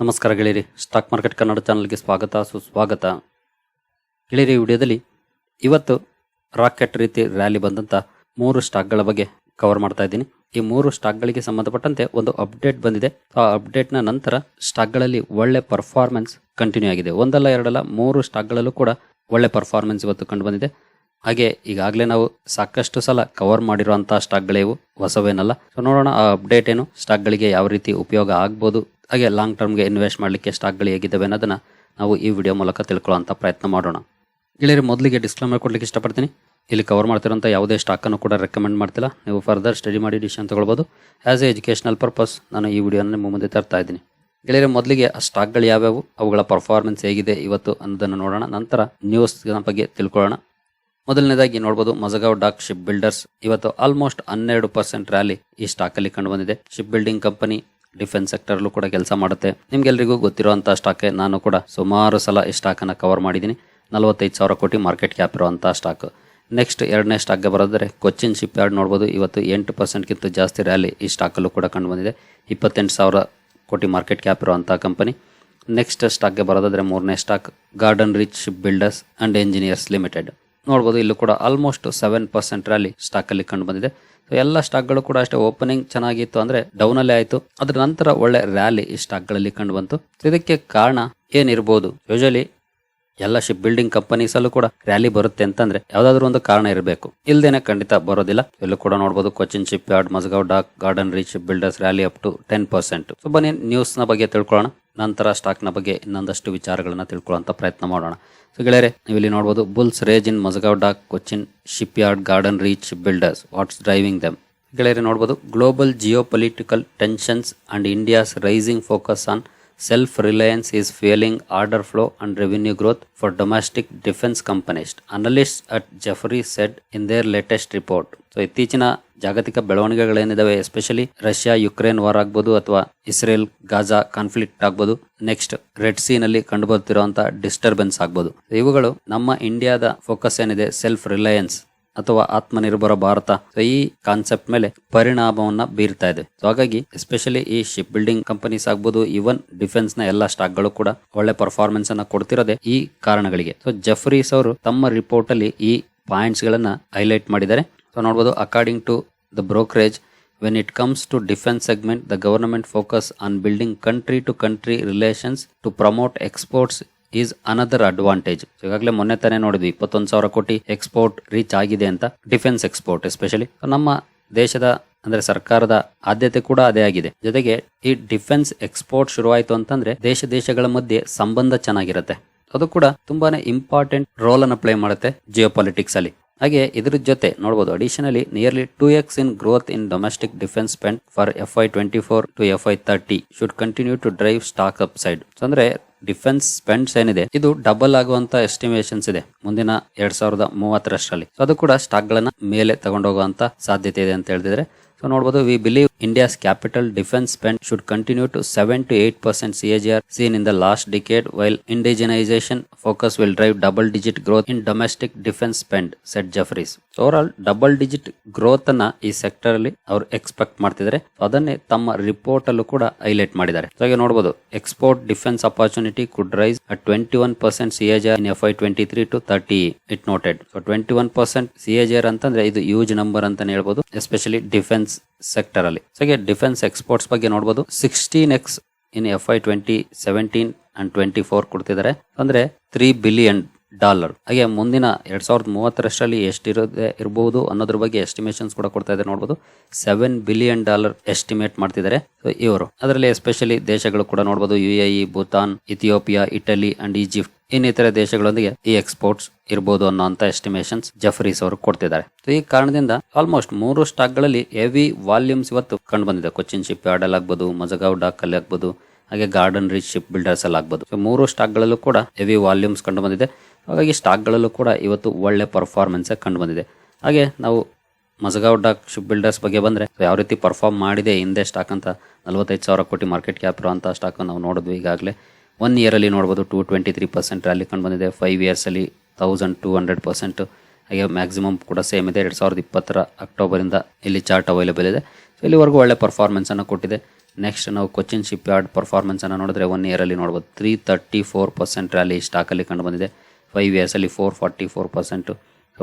ನಮಸ್ಕಾರ ಗೆಳೆಯರಿ. Stock market Kannada ಚಾನಲ್ಗೆ ಸ್ವಾಗತ, ಸುಸ್ವಾಗತ. ಗೆಳೆಯರಿ ವಿಡಿಯೋದಲ್ಲಿ ಇವತ್ತು ರಾಕೆಟ್ ರೀತಿ ರ್ಯಾಲಿ ಬಂದಂಥ ಮೂರು ಸ್ಟಾಕ್ಗಳ ಬಗ್ಗೆ ಕವರ್ ಮಾಡ್ತಾ ಇದ್ದೀನಿ. ಈ ಮೂರು ಸ್ಟಾಕ್ಗಳಿಗೆ ಸಂಬಂಧಪಟ್ಟಂತೆ ಒಂದು ಅಪ್ಡೇಟ್ ಬಂದಿದೆ. ಆ ಅಪ್ಡೇಟ್ನ ನಂತರ ಸ್ಟಾಕ್ಗಳಲ್ಲಿ ಒಳ್ಳೆ ಪರ್ಫಾರ್ಮೆನ್ಸ್ ಕಂಟಿನ್ಯೂ ಆಗಿದೆ. ಒಂದಲ್ಲ, ಎರಡಲ್ಲ, ಮೂರು ಸ್ಟಾಕ್ಗಳಲ್ಲೂ ಕೂಡ ಒಳ್ಳೆ ಪರ್ಫಾರ್ಮೆನ್ಸ್ ಇವತ್ತು ಕಂಡು ಬಂದಿದೆ ಹಾಗೆ ಈಗಾಗಲೇ ನಾವು ಸಾಕಷ್ಟು ಸಲ ಕವರ್ ಮಾಡಿರುವಂಥ ಸ್ಟಾಕ್ಗಳೇವು ಹೊಸವೇನಲ್ಲ. ಸೊ ನೋಡೋಣ ಆ ಅಪ್ಡೇಟ್ ಏನು, ಸ್ಟಾಕ್ಗಳಿಗೆ ಯಾವ ರೀತಿ ಉಪಯೋಗ ಆಗ್ಬೋದು ಹಾಗೆ ಲಾಂಗ್ ಟರ್ಮ್ಗೆ ಇನ್ವೆಸ್ಟ್ ಮಾಡಲಿಕ್ಕೆ ಸ್ಟಾಕ್ಗಳು ಹೇಗಿದ್ದಾವೆ ಅನ್ನೋದನ್ನು ನಾವು ಈ ವಿಡಿಯೋ ಮೂಲಕ ತಿಳ್ಕೊಳ್ಳೋಂಥ ಪ್ರಯತ್ನ ಮಾಡೋಣ. ಗೆಳೆಯರು, ಮೊದಲಿಗೆ ಡಿಸ್ಕ್ಲೈಮರ್ ಕೊಡಲಿಕ್ಕೆ ಇಷ್ಟಪಡ್ತೀನಿ. ಇಲ್ಲಿ ಕವರ್ ಮಾಡ್ತಿರೋಂಥ ಯಾವುದೇ ಸ್ಟಾಕನ್ನು ಕೂಡ ರೆಕಮೆಂಡ್ ಮಾಡ್ತಿಲ್ಲ. ನೀವು ಫರ್ದರ್ ಸ್ಟಡಿ ಮಾಡಿ ಡಿಸಿಷನ್ ತಗೊಳ್ಬೋದು. ಆ್ಯಸ್ ಎ ಎಜುಕೇಷನಲ್ ಪರ್ಪಸ್ ನಾನು ಈ ವಿಡಿಯೋನ ನಿಮ್ಮ ಮುಂದೆ ತರ್ತಾ ಇದ್ದೀನಿ. ಗೆಳೆಯರು, ಮೊದಲಿಗೆ ಆ ಸ್ಟಾಕ್ಗಳು ಯಾವ್ಯಾವು, ಅವುಗಳ ಪರ್ಫಾರ್ಮೆನ್ಸ್ ಹೇಗಿದೆ ಇವತ್ತು ಅನ್ನೋದನ್ನು ನೋಡೋಣ. ನಂತರ ನ್ಯೂಸ್ ಬಗ್ಗೆ ತಿಳ್ಕೊಳ್ಳೋಣ. ಮೊದಲನೇದಾಗಿ ನೋಡ್ಬೋದು, ಮಜಗಾವ್ ಡಾಕ್ ಶಿಪ್ ಬಿಲ್ಡರ್ಸ್ ಇವತ್ತು ಆಲ್ಮೋಸ್ಟ್ ಹನ್ನೆರಡು ಪರ್ಸೆಂಟ್ ರ್ಯಾಲಿ ಈ ಸ್ಟಾಕಲ್ಲಿ ಕಂಡುಬಂದಿದೆ ಕಂಡು ಬಂದಿದೆ. Ship building company defence sector ಕೂಡ ಕೆಲಸ ಮಾಡುತ್ತೆ. ನಿಮ್ಗೆಲ್ರಿಗೂ ಗೊತ್ತಿರುವಂತಹ ಸ್ಟಾಕ್ ನಾನು ಕೂಡ ಸುಮಾರು ಸಲ ಈ ಸ್ಟಾಕ್ ಅನ್ನ ಕವರ್ ಮಾಡಿದ್ದೀನಿ. ನಲವತ್ತೈದು ಸಾವಿರ ಕೋಟಿ ಮಾರ್ಕೆಟ್ ಕ್ಯಾಪ್ ಇರುವಂತಹ ಸ್ಟಾಕ್ ನೆಕ್ಸ್ಟ್ ಎರಡನೇ ಸ್ಟಾಕ್ಗೆ ಬರೋದ್ರೆ ಕೊಚ್ಚಿನ್ ಶಿಪ್ ಯಾರ್ಡ್ ನೋಡ್ಬೋದು. ಇವತ್ತು ಎಂಟು ಪರ್ಸೆಂಟ್ಗಿಂತ ಜಾಸ್ತಿ ರ್ಯಾಲಿ ಈ ಸ್ಟಾಕಲ್ಲೂ ಕೂಡ ಕಂಡು ಬಂದಿದೆ. ಇಪ್ಪತ್ತೆಂಟು ಸಾವಿರ ಕೋಟಿ ಮಾರ್ಕೆಟ್ ಕ್ಯಾಪ್ ಇರುವಂಥ ಕಂಪನಿ ನೆಕ್ಸ್ಟ್ ಸ್ಟಾಕ್ಗೆ ಬರೋದಾದರೆ ಮೂರನೇ stock Garden Reach ship builders and engineers limited ನೋಡ್ಬೋದು ಇಲ್ಲೂ ಕೂಡ almost seven percent rally stock ಅಲ್ಲಿ ಕಂಡು ಬಂದಿದೆ. ಸೊ ಎಲ್ಲ ಸ್ಟಾಕ್ಗಳು ಕೂಡ ಅಷ್ಟೇ ಓಪನಿಂಗ್ ಚೆನ್ನಾಗಿತ್ತು ಅಂದ್ರೆ ಡೌನ್ ಆಯಿತು. ಅದರ ನಂತರ ಒಳ್ಳೆ ರ್ಯಾಲಿ ಈ ಸ್ಟಾಕ್ಗಳಲ್ಲಿ ಕಂಡು ಬಂತು. ಇದಕ್ಕೆ ಕಾರಣ ಏನಿರ್ಬೋದು? ಯೂಶಲಿ ಎಲ್ಲ ಶಿಪ್ ಬಿಲ್ಡಿಂಗ್ ಕಂಪನೀಸ್ ಅಲ್ಲೂ ಕೂಡ ರ್ಯಾಲಿ ಬರುತ್ತೆ ಅಂತಂದ್ರೆ ಯಾವ್ದಾದ್ರು ಒಂದು ಕಾರಣ ಇರಬೇಕು. ಇಲ್ದೇನೆ ಖಂಡಿತ ಬರೋದಿಲ್ಲ. ಇಲ್ಲೂ ಕೂಡ ನೋಡಬಹುದು Cochin ship yard Mazagaon dock Garden Reach ship builders rally up to ten percent so ಬನ್ನಿ ನ್ಯೂಸ್ನ ಬಗ್ಗೆ ತಿಳ್ಕೊಳ್ಳೋಣ. ನಂತರ ಸ್ಟಾಕ್ನ ಬಗ್ಗೆ ಇನ್ನೊಂದಷ್ಟು ವಿಚಾರಗಳನ್ನ ತಿಳ್ಕೊಳ್ಳೋಂಥ ಪ್ರಯತ್ನ ಮಾಡೋಣ. ಸೊ ಗೆಳೆಯರೆ ನೀವು ಇಲ್ಲಿ ನೋಡಬಹುದು bulls rage in Mazagaon dock Cochin ship yard Garden Reach builders what's driving them ಗೆಳೆಯರೆ, ನೋಡ್ಬೋದು global geopolitical tensions and India's rising focus on self reliance is fueling order flow and revenue growth for domestic defence companies. Analyst at Jefferies said in their latest report so ಇತ್ತೀಚಿನ ಜಾಗತಿಕ ಬೆಳವಣಿಗೆಗಳೇನಿದಾವೆ especially Russia Ukraine war ಆಗ್ಬೋದು ಅಥವಾ Israel Gaza conflict ಆಗ್ಬೋದು next Red Sea ನಲ್ಲಿ ಕಂಡು ಬರ್ತಿರುವಂತಹ disturbance ಆಗ್ಬೋದು. ಇವುಗಳು ನಮ್ಮ ಇಂಡಿಯಾದ ಫೋಕಸ್ ಏನಿದೆ ಸೆಲ್ಫ್ ರಿಲಯನ್ಸ್ ಅಥವಾ ಆತ್ಮನಿರ್ಭರ ಭಾರತ. ಈ ಕಾನ್ಸೆಪ್ಟ್ ಮೇಲೆ ಪರಿಣಾಮವನ್ನ ಬೀರ್ತಾ ಇದೆ. ಸೊ ಹಾಗಾಗಿ ಎಸ್ಪೆಷಲಿ ಈ ಶಿಪ್ ಬಿಲ್ಡಿಂಗ್ ಕಂಪನೀಸ್ ಆಗ್ಬೋದು ಇವನ್ ಡಿಫೆನ್ಸ್ನ ಎಲ್ಲಾ ಸ್ಟಾಕ್ಗಳು ಕೂಡ ಒಳ್ಳೆ ಪರ್ಫಾರ್ಮೆನ್ಸ್ ಅನ್ನ ಕೊಡ್ತಿರೋದೆ ಈ ಕಾರಣಗಳಿಗೆ. ಸೊ ಜಫ್ರೀಸ್ ಅವರು ತಮ್ಮ ರಿಪೋರ್ಟ್ ಅಲ್ಲಿ ಈ ಪಾಯಿಂಟ್ಸ್ ಗಳನ್ನ ಹೈಲೈಟ್ ಮಾಡಿದ್ದಾರೆ. ಸೊ ನೋಡಬಹುದು according to the brokerage when it comes to defence segment the government focus on building country to country relations to promote exports is another advantage ಈಗಾಗಲೇ ಮೊನ್ನೆ ತಾನೇ ನೋಡಿದ್ವಿ, ಇಪ್ಪತ್ತೊಂದು ಸಾವಿರ ಕೋಟಿ ಎಕ್ಸ್ಪೋರ್ಟ್ ರೀಚ್ ಆಗಿದೆ ಅಂತ ಡಿಫೆನ್ಸ್ ಎಕ್ಸ್ಪೋರ್ಟ್ ಎಸ್ಪೆಷಲಿ ನಮ್ಮ ದೇಶದ, ಅಂದ್ರೆ ಸರ್ಕಾರದ ಆದ್ಯತೆ ಕೂಡ ಅದೇ ಆಗಿದೆ. ಜೊತೆಗೆ ಈ ಡಿಫೆನ್ಸ್ ಎಕ್ಸ್ಪೋರ್ಟ್ ಶುರುವಾಯಿತು ಅಂತಂದ್ರೆ ದೇಶ ದೇಶಗಳ ಮಧ್ಯೆ ಸಂಬಂಧ ಚೆನ್ನಾಗಿರುತ್ತೆ. ಅದು ಕೂಡ ತುಂಬಾನೇ ಇಂಪಾರ್ಟೆಂಟ್ ರೋಲ್ ಅನ್ನು ಪ್ಲೇ ಮಾಡುತ್ತೆ ಜಿಯೋ ಪಾಲಿಟಿಕ್ಸ್ ಅಲ್ಲಿ. ಹಾಗೆ ಇದ್ರ ಜೊತೆ ನೋಡಬಹುದು additionally nearly two X in growth in domestic defence spend for F I twenty four to F I thirty should continue to drive stock up side ಅಂದ್ರೆ ಡಿಫೆನ್ಸ್ ಸ್ಪೆಂಡ್ಸ್ ಏನಿದೆ, ಇದು ಡಬಲ್ ಆಗುವಂತ ಎಸ್ಟಿಮೇಷನ್ಸ್ ಇದೆ ಮುಂದಿನ ಎರಡ್ ಸಾವಿರದ ಮೂವತ್ತರಷ್ಟರಲ್ಲಿ. ಅದು ಕೂಡ ಸ್ಟಾಕ್ ಗಳನ್ನ ಮೇಲೆ ತಗೊಂಡೋಗುವಂತ ಸಾಧ್ಯತೆ ಇದೆ ಅಂತ ಹೇಳಿದ್ರೆ ಸೊ ನೋಡಬಹುದು we believe India's capital defence spend should continue to seven to eight percent CAGR are seen in the last decade while indigenisation focus will drive double digit growth in domestic defence spend said Jefferies over all double digit growth ಅನ್ನ ಈ sector ಅಲ್ಲಿ ಅವರು expect ಮಾಡ್ತಿದ್ದಾರೆ ಅದನ್ನೇ ತಮ್ಮ report ಅಲ್ಲೂ ಕೂಡ highlight ಮಾಡಿದ್ದಾರೆ. ಹಾಗೆ ನೋಡಬಹುದು export defence opportunity could rise at twenty one percent C in F I twenty three to thirty it noted so twenty one percent C ಅಂತಂದ್ರೆ ಇದು ಯೂಜ್ ನಂಬರ್ ಅಂತಾನೆ ಹೇಳ್ಬೋದು ಎಸ್ಪೆಷಲಿ ಡಿಫೆನ್ಸ್ ಸೆಕ್ಟರ್ ಅಲ್ಲಿ. ಸೊ ಡಿಫೆನ್ಸ್ ಎಕ್ಸ್ಪೋರ್ಟ್ಸ್ ಬಗ್ಗೆ ನೋಡಬಹುದು sixteen X in F I twenty seventeen and twenty four ಕೊಡ್ತಿದ್ದಾರೆ. ಅಂದ್ರೆ three billion dollar. ಹಾಗೆ ಮುಂದಿನ ಎರಡ್ ಸಾವಿರದ ಮೂವತ್ತರಷ್ಟರಲ್ಲಿ ಎಷ್ಟಿರೋದೆ ಇರಬಹುದು ಅನ್ನೋದ್ರ ಬಗ್ಗೆ ಎಸ್ಟಿಮೇಷನ್ಸ್ ಕೂಡ ಕೊಡ್ತಾ ಇದ್ದಾರೆ ನೋಡಬಹುದು ಸೆವೆನ್ ಬಿಲಿಯನ್ ಡಾಲರ್ ಎಸ್ಟಿಮೇಟ್ ಮಾಡ್ತಿದ್ದಾರೆ. ಇವರು. ಅದರಲ್ಲಿ ಎಸ್ಪೆಷಲಿ ದೇಶಗಳು ಕೂಡ ನೋಡಬಹುದು U Bhutan, Ethiopia, Italy and Egypt. ಇನ್ನಿತರ ದೇಶಗಳೊಂದಿಗೆ ಈ ಎಕ್ಸ್ಪೋರ್ಟ್ಸ್ ಇರಬಹುದು ಅನ್ನೋಂತ ಎಸ್ಟಿಮೇಷನ್ಸ್ ಜಫ್ರೀಸ್ ಅವರು ಕೊಡ್ತಿದ್ದಾರೆ. ಈ ಕಾರಣದಿಂದ ಆಲ್ಮೋಸ್ಟ್ ಮೂರು ಸ್ಟಾಕ್ಗಳಲ್ಲಿ ಹೆವಿ ವಾಲ್ಯೂಮ್ಸ್ ಇವತ್ತು ಕಂಡು ಬಂದಿದೆ. ಕೊಚ್ಚಿನ್ ಶಿಪ್ ಯಾರ್ಡ್ ಆಗ್ಬೋದು, ಮಜಗಾವ್ ಡಾಕ್ ಅಲ್ಲಿ ಆಗ್ಬೋದು ಹಾಗೆ ಗಾರ್ಡನ್ ರಿಚ್ ಶಿಪ್ ಬಿಲ್ಡರ್ಸ್ ಅಲ್ಲಿ ಆಗ್ಬೋದು. ಸೊ ಮೂರು ಸ್ಟಾಕ್ಗಳಲ್ಲೂ ಕೂಡ ಹೆವಿ ವಾಲ್ಯೂಮ್ಸ್ ಕಂಡು ಬಂದಿದೆ. ಹಾಗಾಗಿ ಸ್ಟಾಕ್ಗಳಲ್ಲೂ ಕೂಡ ಇವತ್ತು ಒಳ್ಳೆ ಪರ್ಫಾರ್ಮೆನ್ಸ್ ಕಂಡು ಬಂದಿದೆ. ಹಾಗೆ ನಾವು ಮಜಗಾವ್ ಡಾಕ್ ಶಿಪ್ ಬಿಲ್ಡರ್ಸ್ ಬಗ್ಗೆ ಬಂದರೆ ಯಾವ ರೀತಿ ಪರ್ಫಾರ್ಮ್ ಮಾಡಿದೆ, ಹಿಂದೆ ಸ್ಟಾಕ್ ಅಂತ ನಲವತ್ತೈದು ಸಾವಿರ ಕೋಟಿ ಮಾರ್ಕೆಟ್ ಕ್ಯಾಪ್ ಇರುವಂತಹ ಸ್ಟಾಕ್ ನಾವು ನೋಡಿದ್ವಿ ಈಗಾಗಲೇ. ಒನ್ ಇಯರಲ್ಲಿ ನೋಡ್ಬೋದು two twenty three percent rally ಕಂಡು ಬಂದಿದೆ. ಫೈವ್ ಇಯರ್ಸಲ್ಲಿ ತೌಸಂಡ್ ಟೂ ಹಂಡ್ರೆಡ್ ಪರ್ಸೆಂಟ್ ಹಾಗೆ ಮ್ಯಾಕ್ಸಿಮಮ್ ಕೂಡ ಸೇಮ್ ಇದೆ. ಎರಡು ಸಾವಿರದ ಇಪ್ಪತ್ತರ ಅಕ್ಟೋಬರಿಂದ ಇಲ್ಲಿ ಚಾರ್ಟ್ ಅವೈಲೇಬಲ್ ಇದೆ. ಸೊ ಇಲ್ಲಿವರೆಗೂ ಒಳ್ಳೆ ಪರ್ಫಾರ್ಮೆನ್ಸನ್ನು ಕೊಟ್ಟಿದೆ. ನೆಕ್ಸ್ಟ್ ನಾವು ಕೊಚ್ಚಿನ್ ಶಿಪ್ ಯಾರ್ಡ್ ಪರ್ಫಾರ್ಮೆನ್ಸನ್ನು ನೋಡಿದ್ರೆ ಒನ್ ಇಯರಲ್ಲಿ ನೋಡ್ಬೋದು. Three thirty four percent rally ಸ್ಟಾಕಲ್ಲಿ ಕಂಡು ಬಂದಿದೆ. ಫೈವ್ ಇಯರ್ಸಲ್ಲಿ ಫೋರ್ ಫಾರ್ಟಿ ಫೋರ್ ಪರ್ಸೆಂಟು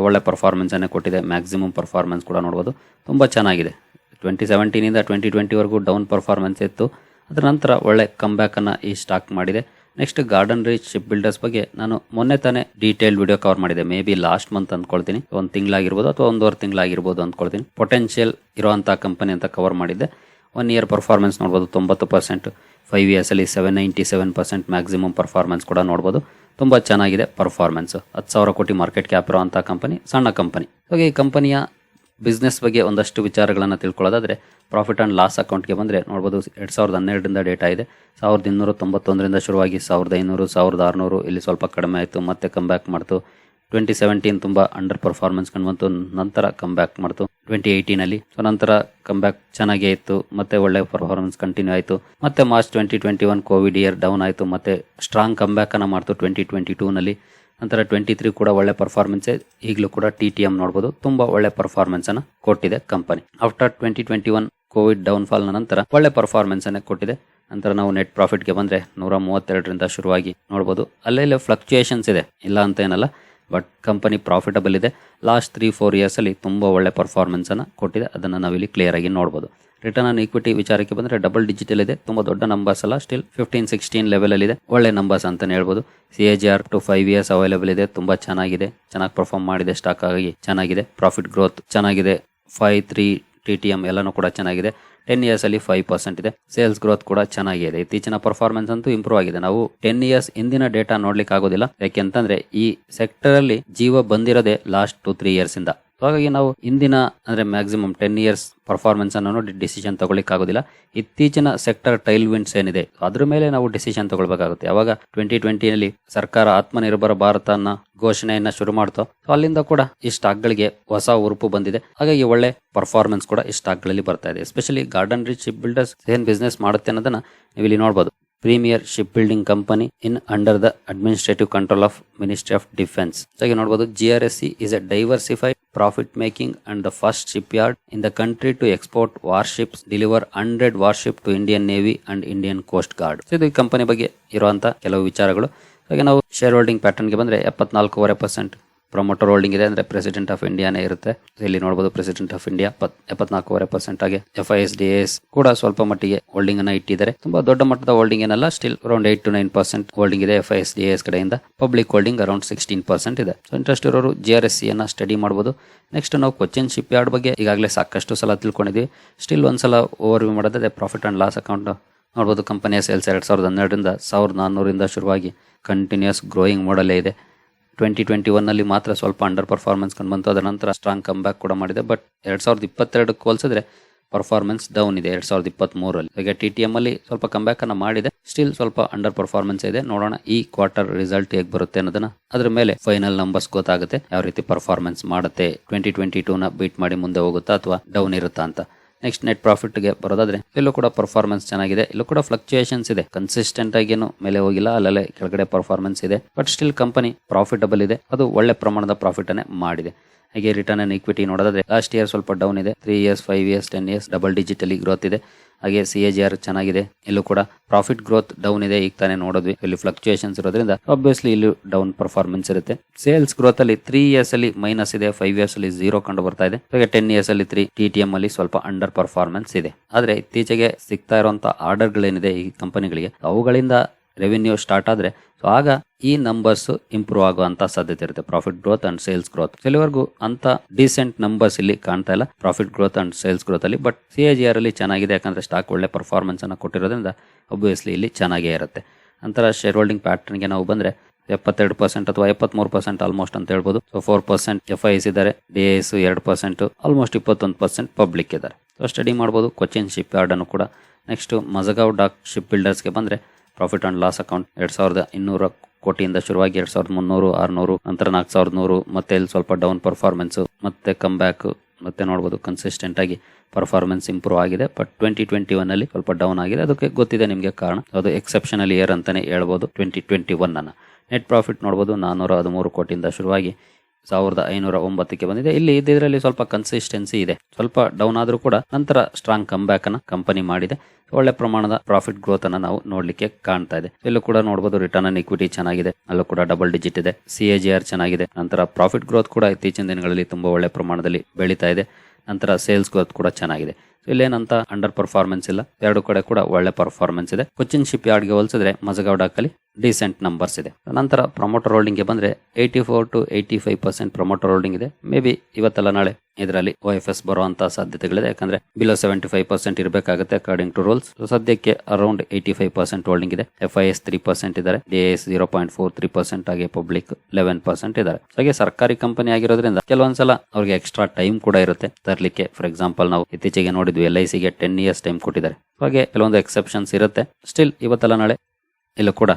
ಒಳ್ಳೆ ಪರ್ಫಾರ್ಮೆನ್ಸನ್ನೇ ಕೊಟ್ಟಿದೆ. ಮ್ಯಾಕ್ಸಿಮಮ್ ಪರ್ಫಾರ್ಮೆನ್ಸ್ ಕೂಡ ನೋಡ್ಬೋದು. ತುಂಬ ಚೆನ್ನಾಗಿದೆ. ಟ್ವೆಂಟಿ ಸೆವೆಂಟೀನಿಂದ ಟ್ವೆಂಟಿ ಟ್ವೆಂಟಿವರೆಗೂ ಡೌನ್ ಪರ್ಫಾರ್ಮೆನ್ಸ್ ಇತ್ತು. ಅದರ ನಂತರ ಒಳ್ಳೆ ಕಮ್ಬ್ಯಾಕನ್ನು ಈ ಸ್ಟಾಕ್ ಮಾಡಿದೆ. Next garden reach ship builders ಬಗ್ಗೆ ನಾನು ಮೊನ್ನೆ ತಾನೇ ಡೀಟೇಲ್ ವಿಡಿಯೋ ಕವರ್ ಮಾಡಿದೆ. ಮೇ ಬಿ ಲಾಸ್ಟ್ ಮಂತ್ ಅಂದ್ಕೊಳ್ತೀನಿ ಒಂದು ತಿಂಗಳಾಗಿರ್ಬೋದು ಅಥವಾ ಒಂದೂವರೆ ತಿಂಗಳಾಗಿರ್ಬೋದು ಅಂದ್ಕೊಳ್ತೀನಿ ಪೊಟೆನ್ಷಿಯಲ್ ಇರುವಂಥ ಕಂಪನಿ ಅಂತ ಕವರ್ ಮಾಡಿದ್ದೆ. ಒನ್ ಇಯರ್ ಪರ್ಫಾರ್ಮೆನ್ಸ್ ನೋಡ್ಬೋದು, ತೊಂಬತ್ತು percent five ಇಯರ್ಸಲ್ಲಿ seven ninety seven percent maximum performance ಕೂಡ ನೋಡ್ಬೋದು. ತುಂಬ ಚೆನ್ನಾಗಿದೆ ಪರ್ಫಾರ್ಮೆನ್ಸ್ ಹತ್ತು ಸಾವಿರ ಕೋಟಿ ಮಾರ್ಕೆಟ್ ಕ್ಯಾಪ್ ಇರುವಂಥ ಕಂಪನಿ ಸಣ್ಣ ಕಂಪನಿ ಹಾಗೆ ಈ ಕಂಪನಿಯ ಬಿಸ್ನೆಸ್ ಬಗ್ಗೆ ಒಂದಷ್ಟು ವಿಚಾರಗಳನ್ನು ತಿಳ್ಕೊಳ್ಳೋದಾದರೆ ಪ್ರಾಫಿಟ್ ಆ್ಯಂಡ್ ಲಾಸ್ ಅಕೌಂಟ್ಗೆ ಬಂದರೆ ನೋಡ್ಬೋದು, ಎರಡು ಸಾವಿರದ ಹನ್ನೆರಡರಿಂದ ಡೇಟಾ ಇದೆ. ಸಾವಿರದ ಇನ್ನೂರ ತೊಂಬತ್ತೊಂದರಿಂದ ಶುರುವಾಗಿ ಸಾವಿರದ ಐನೂರು, ಸಾವಿರದ ಆರುನೂರು, ಇಲ್ಲಿ ಸ್ವಲ್ಪ ಕಡಿಮೆ ಆಯಿತು, ಮತ್ತೆ ಕಮ್ ಬ್ಯಾಕ್ ಮಾಡ್ತು. ಟ್ವೆಂಟಿ ಸೆವೆಂಟೀನ್ ತುಂಬ ಅಂಡರ್ ಪರ್ಫಾರ್ಮೆನ್ಸ್ ಕಂಡು ಬಂತು. ನಂತರ ಕಮ್ ಬ್ಯಾಕ್ ಮಾಡ್ತು ಟ್ವೆಂಟಿ ಏಯ್ಟೀನಲ್ಲಿ ಸೊ ನಂತರ ಕಮ್ ಬ್ಯಾಕ್ ಚೆನ್ನಾಗೇ ಇತ್ತು. ಮತ್ತೆ ಒಳ್ಳೆ ಪರ್ಫಾರ್ಮೆನ್ಸ್ ಕಂಟಿನ್ಯೂ ಆಯಿತು. ಮತ್ತೆ March twenty twenty one COVID year down ಆಯಿತು. ಮತ್ತೆ ಸ್ಟ್ರಾಂಗ್ ಕಮ್ ಬ್ಯಾಕನ್ನು ಮಾಡ್ತು ಟ್ವೆಂಟಿ ಟ್ವೆಂಟಿ ಟೂನಲ್ಲಿ ನಂತರ ಟ್ವೆಂಟಿ ತ್ರೀ ಕೂಡ ಒಳ್ಳೆ ಪರ್ಫಾರ್ಮೆನ್ಸ್ ಈಗಲೂ ಕೂಡ ಟಿ ಟಿ ಎಂ ನೋಡ್ಬೋದು. ತುಂಬಾ ಒಳ್ಳೆ ಪರ್ಫಾರ್ಮೆನ್ಸ್ ಅನ್ನು ಕೊಟ್ಟಿದೆ company after twenty twenty one COVID downfall ನಂತರ ಒಳ್ಳೆ ಪರ್ಫಾರ್ಮೆನ್ಸ್ ಅನ್ನು ಕೊಟ್ಟಿದೆ. ನಂತರ ನಾವು ನೆಟ್ ಪ್ರಾಫಿಟ್ಗೆ ಬಂದ್ರೆ ನೂರ ಮೂವತ್ತೆರಡರಿಂದ ಶುರುವಾಗಿ ನೋಡ್ಬೋದು. ಅಲ್ಲೆಲ್ಲ ಫ್ಲಕ್ಚುಯೇಷನ್ಸ್ ಇದೆ. ಇಲ್ಲ ಅಂತ ಏನಲ್ಲ. ಬಟ್ ಕಂಪನಿ ಪ್ರಾಫಿಟಬಲ್ ಇದೆ. ಲಾಸ್ಟ್ ತ್ರೀ ಫೋರ್ ಇಯರ್ಸಲ್ಲಿ ತುಂಬ ಒಳ್ಳೆ ಪರ್ಫಾರ್ಮೆನ್ಸನ್ನು ಕೊಟ್ಟಿದೆ. ಅದನ್ನು ನಾವಿಲ್ಲಿ ಕ್ಲಿಯರ್ ಆಗಿ ನೋಡ್ಬೋದು. ರಿಟರ್ನ್ ಆನ್ ಈಕ್ವಿಟಿ ವಿಚಾರಕ್ಕೆ ಬಂದರೆ ಡಬಲ್ ಡಿಜಿಟಲ್ ಇದೆ. ತುಂಬ ದೊಡ್ಡ ನಂಬರ್ಸ್ ಅಲ್ಲ ಸ್ಟಿಲ್ ಫಿಫ್ಟೀನ್ ಸಿಕ್ಸ್ಟೀನ್ ಲೆವೆಲಲ್ಲಿ ಇದೆ. ಒಳ್ಳೆ ನಂಬರ್ಸ್ ಅಂತಲೇ ಹೇಳ್ಬೋದು. C A G R two five years available ಇದೆ. ತುಂಬ ಚೆನ್ನಾಗಿದೆ. ಚೆನ್ನಾಗಿ ಪರ್ಫಾರ್ಮ್ ಮಾಡಿದೆ. ಸ್ಟಾಕ್ ಆಗಿ ಚೆನ್ನಾಗಿದೆ. ಪ್ರಾಫಿಟ್ ಗ್ರೋತ್ ಚೆನ್ನಾಗಿದೆ. Five three T T M ಎಲ್ಲನೂ ಕೂಡ ಚೆನ್ನಾಗಿದೆ. ಟೆನ್ ಇಯರ್ಸ್ ಅಲ್ಲಿ ಫೈವ್ ಪರ್ಸೆಂಟ್ ಇದೆ. ಸೇಲ್ಸ್ ಗ್ರೋತ್ ಕೂಡ ಚೆನ್ನಾಗಿದೆ ಇತ್ತೀಚಿನ ಪರ್ಫಾರ್ಮೆನ್ಸ್ ಅಂತೂ ಇಂಪ್ರೂವ್ ಆಗಿದೆ. ನಾವು ಟೆನ್ ಇಯರ್ಸ್ ಹಿಂದಿನ ಡೇಟಾ ನೋಡ್ಲಿಕ್ಕೆ ಆಗೋದಿಲ್ಲ ಯಾಕೆಂತಂದ್ರೆ ಈ ಸೆಕ್ಟರ್ ಅಲ್ಲಿ ಜೀವ ಬಂದಿರೋದೇ ಲಾಸ್ಟ್ ಟು ತ್ರೀ ಇಯರ್ಸ್ ಇಂದ. ಹಾಗಾಗಿ ನಾವು ಇಂದಿನ, ಅಂದ್ರೆ ಮ್ಯಾಕ್ಸಿಮಮ್ ಟೆನ್ ಇಯರ್ಸ್ ಪರ್ಫಾರ್ಮೆನ್ಸ್ ಅನ್ನೋ ಡಿಸಿಷನ್ ಆಗೋದಿಲ್ಲ ಇತ್ತೀಚಿನ ಸೆಕ್ಟರ್ ಟೈಲ್ ವಿಂಡ್ಸ್ ಏನಿದೆ, ಅದ್ರ ಮೇಲೆ ನಾವು ಡಿಸಿಷನ್ ತಗೊಳ್ಬೇಕಾಗುತ್ತೆ. ಯಾವಾಗ ಟ್ವೆಂಟಿ ಟ್ವೆಂಟಿನಲ್ಲಿ ಸರ್ಕಾರ ಆತ್ಮನಿರ್ಭರ ಭಾರತ ಘೋಷಣೆಯನ್ನ ಶುರು ಮಾಡ್ತೋ ಅಲ್ಲಿಂದ ಕೂಡ ಈ ಸ್ಟಾಕ್ಗಳಿಗೆ ಹೊಸ ಉರುಪು ಬಂದಿದೆ. ಹಾಗಾಗಿ ಒಳ್ಳೆ ಪರ್ಫಾರ್ಮೆನ್ಸ್ ಕೂಡ ಈ ಸ್ಟಾಕ್ಗಳಲ್ಲಿ ಬರ್ತಾ ಇದೆ. Especially garden rich ship builders ಏನ್ ಬಿಸ್ನೆಸ್ ಮಾಡುತ್ತೆ ಅನ್ನೋದನ್ನ ನೀವು ಇಲ್ಲಿ ನೋಡಬಹುದು premier shipbuilding company in under the administrative control of Ministry of Defence ಹಾಗೆ ನೋಡಬಹುದು G R S C is a diversified profit making and the first shipyard in the country to export warships deliver hundred to Indian Navy and Indian Coast Guard. So, ಇದು ಈ company ಬಗ್ಗೆ ಇರುವಂತ ಕೆಲವು ವಿಚಾರಗಳು ಹಾಗೆ ನಾವು ಶೇರ್ ಹೋಲ್ಡಿಂಗ್ ಪ್ಯಾಟರ್ನ್ಗೆ ಬಂದ್ರೆ ಎಪ್ಪತ್ನಾಲ್ಕೂವರೆ percent promoter holding ಇದೆ ಅಂದ್ರೆ ಪ್ರೆಸಿಡೆಂಟ್ ಆಫ್ ಇಂಡಿಯಾನೇ ಇರುತ್ತೆ. ಇಲ್ಲಿ ನೋಡಬಹುದು ಪ್ರೆಸಿಡೆಂಟ್ ಆಫ್ ಇಂಡಿಯಾ ಎಪ್ಪತ್ನಾಲ್ಕೂವರೆ ಪರ್ಸೆಂಟ್ ಆಗಿ F I S D S ಕೂಡ ಸ್ವಲ್ಪ ಮಟ್ಟಿಗೆ ಹೋಲ್ಡಿಂಗ್ ಅನ್ನ ಇಟ್ಟಿದ್ದಾರೆ. ತುಂಬಾ ದೊಡ್ಡ ಮಟ್ಟದ ಹೋಲ್ಡಿಂಗ್ ಏನಲ್ಲ still around eight to nine percent holding ಇದೆ F I S D S ಕಡೆಯಿಂದ. Public holding around sixteen percent ಇದೆ. ಸೊ ಇಂಟ್ರೆಸ್ಟ್ ಇರೋರು ಜಿ ಆರ್ ಎಸ್ ಸಿ ಅನ್ನ ಸ್ಟಡಿ ಮಾಡಬಹುದು ನೆಕ್ಸ್ಟ್ ನಾವು ಕೊಚ್ಚಿನ್ ಶಿಪ್ ಯಾರ್ಡ್ ಬಗ್ಗೆ ಈಗಾಗಲೇ ಸಾಕಷ್ಟು ಸಲ ತಿಳ್ಕೊಂಡಿದ್ವಿ. ಸ್ಟಿಲ್ ಒಂದ್ಸಲ ಓವರ್ ವ್ಯೂ ಮಾಡೋದೇ ಪ್ರಾಫಿಟ್ ಅಂಡ್ ಲಾಸ್ ಅಕೌಂಟ್ ನೋಡಬಹುದು ಕಂಪನಿಯ ಸೇಲ್ಸ್ ಎರಡ್ ಸಾವಿರದ ಹನ್ನೆರಡರಿಂದ ಸಾವಿರದ ನಾನ್ನೂರಿಂದ ಶುರುವಾಗಿ ಕಂಟಿನ್ಯೂಸ್ ಗ್ರೋಯಿಂಗ್ ಮಾಡಲೇ ಇದೆ. ಟ್ವೆಂಟಿ ಟ್ವೆಂಟಿ ಒನ್ನಲ್ಲಿ ಮಾತ್ರ ಸ್ವಲ್ಪ ಅಂಡರ್ ಪರ್ಫಾರ್ಮೆನ್ಸ್ ಕಂಡು ಬಂತು. ಅದರ ನಂತರ ಸ್ಟ್ರಾಂಗ್ ಕಮ್ ಬ್ಯಾಕ್ ಕೂಡ ಮಾಡಿದೆ. ಬಟ್ ಎರಡ್ ಸಾವಿರದ ಇಪ್ಪತ್ತೆರಡಕ್ಕೆ ಹೋಲಿಸಿದ್ರೆ ಪರ್ಫಾರ್ಮೆನ್ಸ್ ಡೌನ್ ಇದೆ ಎರಡ್ ಸಾವಿರದ ಇಪ್ಪತ್ತ್ ಈಗ ಹಾಗೆ ಟಿ ಟಿ ಎಂ ಅಲ್ಲಿ ಸ್ವಲ್ಪ ಕಮ್ ಬ್ಯಾಕ್ ಅನ್ನ ಮಾಡಿದೆ. ಸ್ಟಿಲ್ ಸ್ವಲ್ಪ ಅಂಡರ್ ಪರ್ಫಾರ್ಮೆನ್ಸ್ ಇದೆ. ನೋಡೋಣ ಈ ಕ್ವಾರ್ಟರ್ ರಿಸಲ್ಟ್ ಹೇಗೆ ಬರುತ್ತೆ ಅನ್ನೋದನ್ನ. ಅದರ ಮೇಲೆ ಫೈನಲ್ ನಂಬರ್ಸ್ ಗೊತ್ತಾಗುತ್ತೆ. ಯಾವ ರೀತಿ ಪರ್ಫಾರ್ಮೆನ್ಸ್ ಮಾಡುತ್ತೆ. ಟ್ವೆಂಟಿ ಟ್ವೆಂಟಿ ಟೂ ನ ಬೀಟ್ ಮಾಡಿ ಮುಂದೆ ಹೋಗುತ್ತಾ ಅಥವಾ ಡೌನ್ ಇರುತ್ತಾ ಅಂತ. ನೆಕ್ಸ್ಟ್ ನೆಟ್ ಪ್ರಾಫಿಟ್ಗೆ ಬರೋದಾದ್ರೆ, ಇಲ್ಲೂ ಕೂಡ ಪರ್ಫಾರ್ಮೆನ್ಸ್ ಚೆನ್ನಾಗಿದೆ. ಇಲ್ಲೂ ಕೂಡ ಫ್ಲಕ್ಚುಯೇಷನ್ಸ್ ಇದೆ. ಕನ್ಸಿಸ್ಟೆಂಟ್ ಆಗೇನು ಮೇಲೆ ಹೋಗಿಲ್ಲ, ಅಲ್ಲಲ್ಲೇ ಕೆಳಗಡೆ ಪರ್ಫಾರ್ಮೆನ್ಸ್ ಇದೆ. ಬಟ್ ಸ್ಟಿಲ್ ಕಂಪನಿ ಪ್ರಾಫಿಟಬಲ್ ಇದೆ. ಅದು ಒಳ್ಳೆ ಪ್ರಮಾಣದ ಪ್ರಾಫಿಟ್ ಅನ್ನೇ ಮಾಡಿದೆ. ಹಾಗೆ ರಿಟರ್ನ್ ಆನ್ ಇಕ್ವಿಟಿ ನೋಡೋದಾದ್ರೆ ಲಾಸ್ಟ್ ಇಯರ್ ಸ್ವಲ್ಪ ಡೌನ್ ಇದೆ. Three years five years ten years double digitally growth ಇದೆ. ಹಾಗೆ ಸಿ ಎ ಜಿ ಆರ್ ಚೆನ್ನಾಗಿದೆ. ಇಲ್ಲೂ ಕೂಡ ಪ್ರಾಫಿಟ್ ಗ್ರೋತ್ ಡೌನ್ ಇದೆ. ಈಗ ತಾನೇ ನೋಡಿದ್ವಿ. ಇಲ್ಲಿ ಫ್ಲಕ್ಚುಯೇಷನ್ಸ್ ಇರೋದ್ರಿಂದ ಆಬ್ವಿಯಸ್ಲಿ ಇಲ್ಲಿ ಡೌನ್ ಪರ್ಫಾರ್ಮೆನ್ಸ್ ಇರುತ್ತೆ. ಸೇಲ್ಸ್ ಗ್ರೋತ್ ಅಲ್ಲಿ ತ್ರೀ ಇಯರ್ಸ್ ಅಲ್ಲಿ ಮೈನಸ್ ಇದೆ. ಫೈವ್ ಇಯರ್ಸ್ ಅಲ್ಲಿ ಜೀರೋ ಕಂಡು ಬರ್ತಾ ಇದೆ. ಹಾಗೆ ಟೆನ್ ಇಯರ್ಸ್ ಅಲ್ಲಿ ತ್ರೀ ಟಿ ಟಿ ಎಂ ಅಲ್ಲಿ ಸ್ವಲ್ಪ ಅಂಡರ್ ಪರ್ಫಾರ್ಮೆನ್ಸ್ ಇದೆ. ಆದ್ರೆ ಇತ್ತೀಚೆಗೆ ಸಿಗ್ತಾ ಇರುವಂತಹ ಆರ್ಡರ್ಗಳೇನಿದೆ ಈ ಕಂಪನಿಗಳಿಗೆ ಅವುಗಳಿಂದ ರೆವಿನ್ಯೂ ಸ್ಟಾರ್ಟ್ ಆದರೆ ಸೊ ಆಗ ಈ ನಂಬರ್ಸ್ ಇಂಪ್ರೂವ್ ಆಗುವಂತ ಸಾಧ್ಯತೆ ಇರುತ್ತೆ. Profit growth and sales growth ಕೆಲವರೆಗೂ ಅಂತ ಡೀಸೆಂಟ್ ನಂಬರ್ಸ್ ಇಲ್ಲಿ ಕಾಣ್ತಾ ಇಲ್ಲ. Profit growth and sales growth ಅಲ್ಲಿ but C A G R ಅಲ್ಲಿ ಚೆನ್ನಾಗಿದೆ, ಯಾಕಂದ್ರೆ ಸ್ಟಾಕ್ ಒಳ್ಳೆ ಪರ್ಫಾರ್ಮೆನ್ಸ್ ಅನ್ನು ಕೊಟ್ಟಿರೋದ್ರಿಂದ ಒಬ್ವಿಯಸ್ಲಿ ಇಲ್ಲಿ ಚೆನ್ನಾಗೇ ಇರುತ್ತೆ. ನಂತರ ಶೇರ್ ಹೋಲ್ಡಿಂಗ್ ಪ್ಯಾಟರ್ನ್ಗೆ ನಾವು ಬಂದರೆ ಎಪ್ಪತ್ತೆರಡು ಪರ್ಸೆಂಟ್ ಅಥವಾ ಎಪ್ಪತ್ಮೂರು ಪರ್ಸೆಂಟ್ ಆಲ್ಮೋಸ್ಟ್ ಅಂತ ಹೇಳ್ಬೋದು. So four percent F I S ಇದ್ದಾರೆ ಡಿ ಎಸ್ ಎರಡು ಪರ್ಸೆಂಟ್ ಆಲ್ಮೋಸ್ಟ್ ಇಪ್ಪತ್ತೊಂದು ಪರ್ಸೆಂಟ್ ಪಬ್ಲಿಕ್ ಇದ್ದಾರೆ ಸೊ ಸ್ಟಡಿ ಮಾಡ್ಬೋದು ಕೊಚ್ಚಿನ್ ಶಿಪ್ ಯಾರ್ಡನ್ನು ಕೂಡ. ನೆಕ್ಸ್ಟ್ ಮಜಗಾವ್ ಡಾಕ್ ಶಿಪ್ ಬಿಲ್ಡರ್ಸ್ಗೆ ಬಂದ್ರೆ ಪ್ರಾಫಿಟ್ ಅಂಡ್ ಲಾಸ್ ಅಕೌಂಟ್ ಎರಡು ಸಾವಿರದ ಇನ್ನೂರ ಕೋಟಿಯಿಂದ ಶುರುವಾಗಿ ಎರಡು ಸಾವಿರದ ಮುನ್ನೂರು, ಆರುನೂರು, ನಂತರ ನಾಲ್ಕು ಸಾವಿರದ ನೂರು, ಮತ್ತೆ ಇಲ್ಲಿ ಸ್ವಲ್ಪ ಡೌನ್ ಪರ್ಫಾರ್ಮೆನ್ಸು ಮತ್ತೆ ಕಮ್ ಬ್ಯಾಕ್ ಮತ್ತೆ ನೋಡ್ಬೋದು ಕನ್ಸಿಸ್ಟೆಂಟ್ ಆಗಿ ಪರ್ಫಾರ್ಮೆನ್ಸ್ ಇಂಪ್ರೂವ್ ಆಗಿದೆ. ಬಟ್ ಟ್ವೆಂಟಿ ಟ್ವೆಂಟಿ ಒನ್ ಅಲ್ಲಿ ಸ್ವಲ್ಪ ಡೌನ್ ಆಗಿದೆ. ಅದಕ್ಕೆ ಗೊತ್ತಿದೆ ನಿಮಗೆ ಕಾರಣ. ಅದು ಎಕ್ಸೆಪ್ಷನಲ್ ಇಯರ್ ಅಂತಾನೆ ಹೇಳ್ಬೋದು ಟ್ವೆಂಟಿ ಟ್ವೆಂಟಿ ಒನ್ ಅನ್ನ. ನೆಟ್ ಪ್ರಾಫಿಟ್ ನೋಡ್ಬೋದು ನಾನ್ನೂರ ಹದಿಮೂರು ಕೋಟಿಯಿಂದ ಶುರುವಾಗಿ ಸಾವಿರದ ಐನೂರ ಒಂಬತ್ತಕ್ಕೆ ಬಂದಿದೆ. ಇಲ್ಲಿ ಇದರಲ್ಲಿ ಸ್ವಲ್ಪ ಕನ್ಸಿಸ್ಟೆನ್ಸಿ ಇದೆ. ಸ್ವಲ್ಪ ಡೌನ್ ಆದರೂ ಕೂಡ ನಂತರ ಸ್ಟ್ರಾಂಗ್ ಕಮ್ ಬ್ಯಾಕ್ ಅನ್ನ ಕಂಪನಿ ಮಾಡಿದೆ. ಒಳ್ಳೆ ಪ್ರಮಾಣದ ಪ್ರಾಫಿಟ್ ಗ್ರೋತ್ ಅನ್ನ ನಾವು ನೋಡ್ಲಿಕ್ಕೆ ಕಾಣ್ತಾ ಇದೆ. ಇಲ್ಲೂ ಕೂಡ ನೋಡಬಹುದು ರಿಟರ್ನ್ ಆನ್ ಇಕ್ವಿಟಿ ಚೆನ್ನಾಗಿದೆ. ಅಲ್ಲೂ ಕೂಡ ಡಬಲ್ ಡಿಜಿಟ್ ಇದೆ. ಸಿ ಎ ಜಿ ಆರ್ ಚೆನ್ನಾಗಿದೆ. ನಂತರ ಪ್ರಾಫಿಟ್ ಗ್ರೋತ್ ಕೂಡ ಇತ್ತೀಚಿನ ದಿನಗಳಲ್ಲಿ ತುಂಬಾ ಒಳ್ಳೆ ಪ್ರಮಾಣದಲ್ಲಿ ಬೆಳೀತಾ ಇದೆ. ನಂತರ ಸೇಲ್ಸ್ ಗ್ರೋತ್ ಕೂಡ ಚೆನ್ನಾಗಿದೆ. ಇಲ್ಲೇನಂತ ಅಂಡರ್ ಪರ್ಫಾರ್ಮೆನ್ಸ್ ಇಲ್ಲ. ಎರಡು ಕಡೆ ಕೂಡ ಒಳ್ಳೆ ಪರ್ಫಾರ್ಮೆನ್ಸ್ ಇದೆ. ಕೊಚ್ಚಿನ್ ಶಿಪ್ ಯಾರ್ಡ್ಗೆ ಹೋಲಿಸಿದ್ರೆ ಮಜಗೌಡಾಕಲ್ಲಿ ಡಿಸೆಂಟ್ ನಂಬರ್ಸ್ ಇದೆ. ನಂತರ ಪ್ರಮೋಟರ್ ಹೋಲ್ಡಿಂಗ್ಗೆ ಬಂದ್ರೆ eighty four to eighty five percent promoter holding ಇದೆ. ಮೇ ಬಿ ಇವತ್ತಲ್ಲ ನಾಳೆ ಇದರಲ್ಲಿ ಒ ಎಫ್ ಎಸ್ ಬರುವಂತಹ ಸಾಧ್ಯತೆಗಳಿದೆ. ಯಾಕಂದ್ರೆ ಬಿಲೋ ಸೆವೆಂಟಿ ಫೈವ್ ಪರ್ಸೆಂಟ್ ಇರಬೇಕಾಗುತ್ತೆ ಅಕಾರ್ಡಿಂಗ್ ಟು ರೂಲ್ಸ್ ಸದ್ಯಕ್ಕೆ around eighty five percent holding ಇದೆ. F I S three percent ಇದ್ದಾರೆ. D S zero point four three percent ಹಾಗೆ ಪಬ್ಲಿಕ್ ಲೆವೆನ್ ಪರ್ಸೆಂಟ್ ಇದ್ದಾರೆ. ಹಾಗೆ ಸರ್ಕಾರಿ ಕಂಪನಿ ಆಗಿರೋದ್ರಿಂದ ಕೆಲವೊಂದ್ಸಲ ಅವ್ರಿಗೆ ಎಕ್ಸ್ಟ್ರಾ ಟೈಮ್ ಕೂಡ ಇರುತ್ತೆ. ತರಲಿಕ್ಕೆ ಫಾರ್ ಎಕ್ಸಾಂಪಲ್ ನಾವು ಇತ್ತೀಚೆಗೆ ನೋಡಿದ್ವಿ ಎಲ್ ಐ ಸಿಗೆ ಟೆನ್ ಇಯರ್ಸ್ ಟೈಮ್ ಕೊಟ್ಟಿದ್ದಾರೆ. ಹಾಗೆ ಕೆಲವೊಂದು ಎಕ್ಸೆಪ್ಷನ್ಸ್ ಇರುತ್ತೆ. ಸ್ಟಿಲ್ ಇವತ್ತಲ್ಲ ನಾಳೆ ಇಲ್ಲೂ ಕೂಡ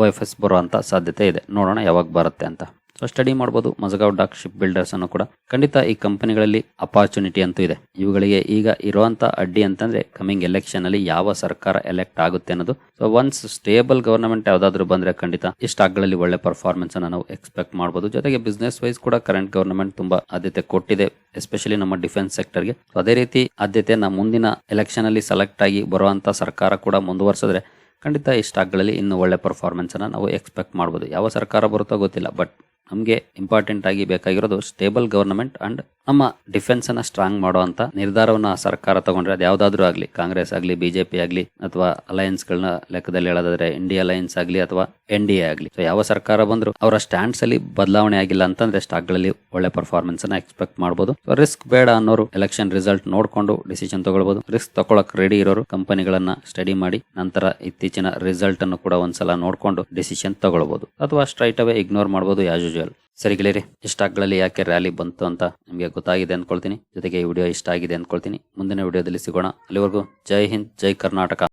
ಒ ಎಫ್ ಎಸ್ ಬರುವಂತ ಸಾಧ್ಯತೆ ಇದೆ. ನೋಡೋಣ ಯಾವಾಗ ಬರುತ್ತೆ ಅಂತ. ಸೊ ಸ್ಟಡಿ ಮಾಡ್ಬೋದು. ಮಜಗಾವ್ ಡಾಕ್ ಶಿಪ್ ಬಿಲ್ಡರ್ಸ್ ಅನ್ನು ಕೂಡ. ಖಂಡಿತ ಈ ಕಂಪನಿಗಳಲ್ಲಿ ಅಪಾರ್ಚುನಿಟಿ ಅಂತೂ ಇದೆ. ಇವುಗಳಿಗೆ ಈಗ ಇರುವಂತ ಅಡ್ಡಿ ಅಂತಂದ್ರೆ ಕಮಿಂಗ್ ಎಲೆಕ್ಷನ್ ಅಲ್ಲಿ ಯಾವ ಸರ್ಕಾರ ಎಲೆಕ್ಟ್ ಆಗುತ್ತೆ ಅನ್ನೋದು. ಸೊ ಒನ್ಸ್ ಸ್ಟೇಬಲ್ ಗವರ್ನಮೆಂಟ್ ಯಾವ್ದಾದ್ರು ಬಂದ್ರೆ ಖಂಡಿತ ಈ ಸ್ಟಾಕ್ಗಳಲ್ಲಿ ಒಳ್ಳೆ ಪರ್ಫಾರ್ಮೆನ್ಸ್ ಅನ್ನ ನಾವು ಎಕ್ಸ್ಪೆಕ್ಟ್ ಮಾಡಬಹುದು ಜೊತೆಗೆ ಬಿಸ್ನೆಸ್ ವೈಸ್ ಕೂಡ ಕರೆಂಟ್ ಗವರ್ನಮೆಂಟ್ ತುಂಬಾ ಆದ್ಯತೆ ಕೊಟ್ಟಿದೆ ಎಸ್ಪೆಷಲಿ ನಮ್ಮ ಡಿಫೆನ್ಸ್ ಸೆಕ್ಟರ್ಗೆ ಅದೇ ರೀತಿ ಆದ್ಯತೆ ನಮ್ಮ ಮುಂದಿನ ಎಲೆಕ್ಷನ್ ಅಲ್ಲಿ ಸೆಲೆಕ್ಟ್ ಆಗಿ ಬರುವಂತ ಸರ್ಕಾರ ಕೂಡ ಮುಂದುವರಿಸಿದ್ರೆ ಖಂಡಿತ ಈ ಸ್ಟಾಕ್ಗಳಲ್ಲಿ ಇನ್ನು ಒಳ್ಳೆ ಪರ್ಫಾರ್ಮೆನ್ಸನ್ನು ನಾವು ಎಕ್ಸ್ಪೆಕ್ಟ್ ಮಾಡ್ಬೋದು. ಯಾವ ಸರ್ಕಾರ ಬರುತ್ತೋ ಗೊತ್ತಿಲ್ಲ ಬಟ್ ನಮಗೆ ಇಂಪಾರ್ಟೆಂಟ್ ಆಗಿ ಬೇಕಾಗಿರೋದು ಸ್ಟೇಬಲ್ ಗವರ್ನಮೆಂಟ್ ಅಂಡ್ ನಮ್ಮ ಡಿಫೆನ್ಸ್ ಅನ್ನ ಸ್ಟ್ರಾಂಗ್ ಮಾಡುವಂತ ನಿರ್ಧಾರವನ್ನ ಸರ್ಕಾರ ತಗೊಂಡ್ರೆ ಅದು ಯಾವ್ದಾದ್ರು ಆಗ್ಲಿ, ಕಾಂಗ್ರೆಸ್ ಆಗ್ಲಿ ಬಿಜೆಪಿ ಆಗ್ಲಿ, ಅಥವಾ ಅಲಯನ್ಸ್ ಗಳನ್ನ ಲೆಕ್ಕದಲ್ಲಿ ಹೇಳೋದಾದ್ರೆ ಇಂಡಿಯಾ ಅಲಯನ್ಸ್ ಆಗ್ಲಿ ಅಥವಾ ಎನ್ ಡಿ ಎ ಆಗ್ಲಿ. ಯಾವ ಸರ್ಕಾರ ಬಂದ್ರು ಅವರ ಸ್ಟ್ಯಾಂಡ್ಸ್ ಅಲ್ಲಿ ಬದಲಾವಣೆ ಆಗಿಲ್ಲ ಅಂತಂದ್ರೆ ಸ್ಟಾಕ್ಗಳಲ್ಲಿ ಒಳ್ಳೆ ಪರ್ಫಾರ್ಮೆನ್ಸ್ ಅನ್ನ ಎಕ್ಸ್ಪೆಕ್ಟ್ ಮಾಡಬಹುದು ರಿಸ್ಕ್ ಬೇಡ ಅನ್ನೋರು ಎಲೆಕ್ಷನ್ ರಿಸಲ್ಟ್ ನೋಡ್ಕೊಂಡು ಡಿಸಿಷನ್ ತಗೊಳ್ಬಹುದು ರಿಸ್ಕ್ ತಗೊಳಕ್ ರೆಡಿ ಇರೋರು ಕಂಪನಿಗಳನ್ನ ಸ್ಟಡಿ ಮಾಡಿ ನಂತರ ಇತ್ತೀಚಿನ ರಿಸಲ್ಟ್ ಅನ್ನು ಕೂಡ ಒಂದ್ಸಲ ನೋಡ್ಕೊಂಡು ಡಿಸಿಷನ್ ತಗೊಳ್ಬಹುದು ಅಥವಾ ಸ್ಟ್ರೈಟ್ ಅವೇ ಇಗ್ನೋರ್ ಮಾಡಬಹುದು ಆಸ್ ಯೂಶುವಲ್ ಸರಿ ಗೆಳೆಯರಿ ಇಷ್ಟಾಕ್ಗಳಲ್ಲಿ ಯಾಕೆ ರ್ಯಾಲಿ ಬಂತು ಅಂತ ನಿಮಗೆ ಗೊತ್ತಾಗಿದೆ ಅನ್ಕೊಳ್ತೀನಿ. ಜೊತೆಗೆ ಈ ವಿಡಿಯೋ ಇಷ್ಟ ಆಗಿದೆ ಅನ್ಕೊಳ್ತೀನಿ. ಮುಂದಿನ ವಿಡಿಯೋದಲ್ಲಿ ಸಿಗೋಣ. ಅಲ್ಲಿವರೆಗೂ ಜೈ ಹಿಂದ್, ಜೈ ಕರ್ನಾಟಕ.